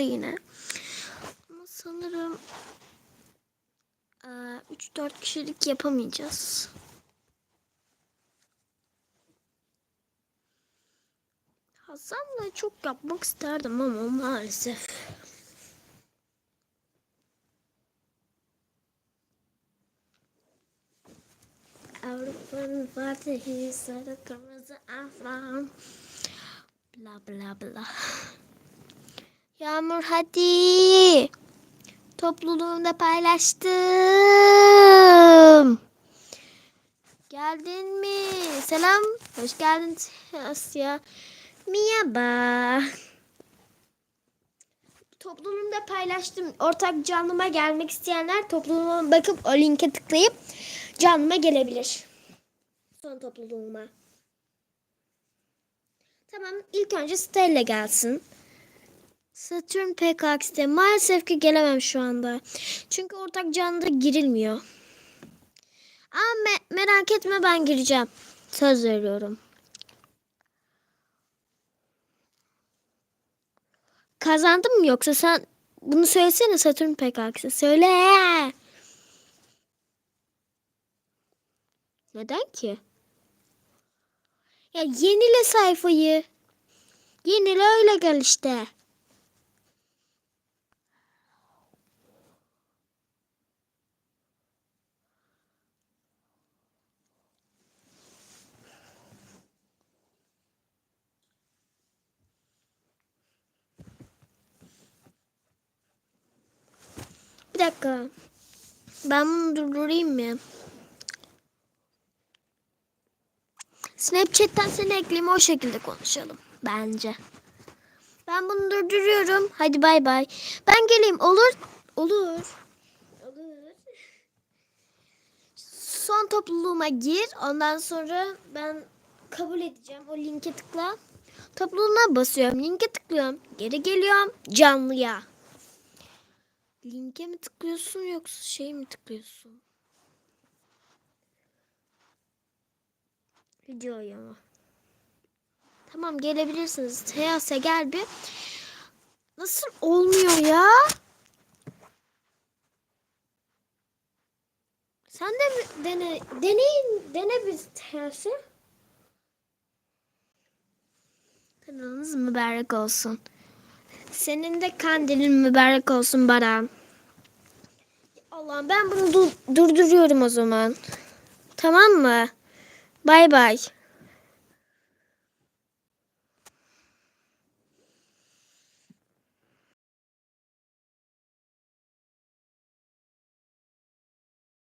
çıktı yine. Ama sanırım 3-4 kişilik yapamayacağız. Hasan'la çok yapmak isterdim ama maalesef. Avrupa'nın Fatihi sarı kırmızı afran. Bla bla bla. Yağmur hadi. Topluluğumda paylaştım. Geldin mi? Selam. Hoş geldin Asya. Merhaba. Topluluğumda paylaştım. Ortak canlıma gelmek isteyenler topluluğuma bakıp o linke tıklayıp canlıma gelebilir. Son topluluğuma. Tamam ilk önce Stella gelsin. Satürn PKX'de maalesef ki gelemem şu anda. Çünkü ortak canlıda girilmiyor. Ama me- merak etme ben gireceğim. Söz veriyorum. Kazandın mı yoksa sen bunu söylesene Satürn PKX'de. Söyle. Neden ki? Ya yenile sayfayı. Yenile öyle gel işte. Bir dakika. Ben bunu durdurayım mı? Snapchat'ten seni ekleyeyim o şekilde konuşalım bence. Ben bunu durduruyorum. Hadi bay bay. Ben geleyim olur. Olur. Olur. Son topluluğuma gir. Ondan sonra ben kabul edeceğim. O linke tıkla. Topluluğuna basıyorum. Linke tıklıyorum. Geri geliyorum. Canlıya. Linke mi tıklıyorsun yoksa şey mi tıklıyorsun? Videoya mı? Tamam gelebilirsiniz. Teyase gel bir. Nasıl olmuyor ya? Sen de dene, deneyin, dene bir Teyase. Kanalınız mübarek olsun. Senin de kandilin mübarek olsun Baran. Allah'ım ben bunu du- durduruyorum o zaman. Tamam mı? Bay bay.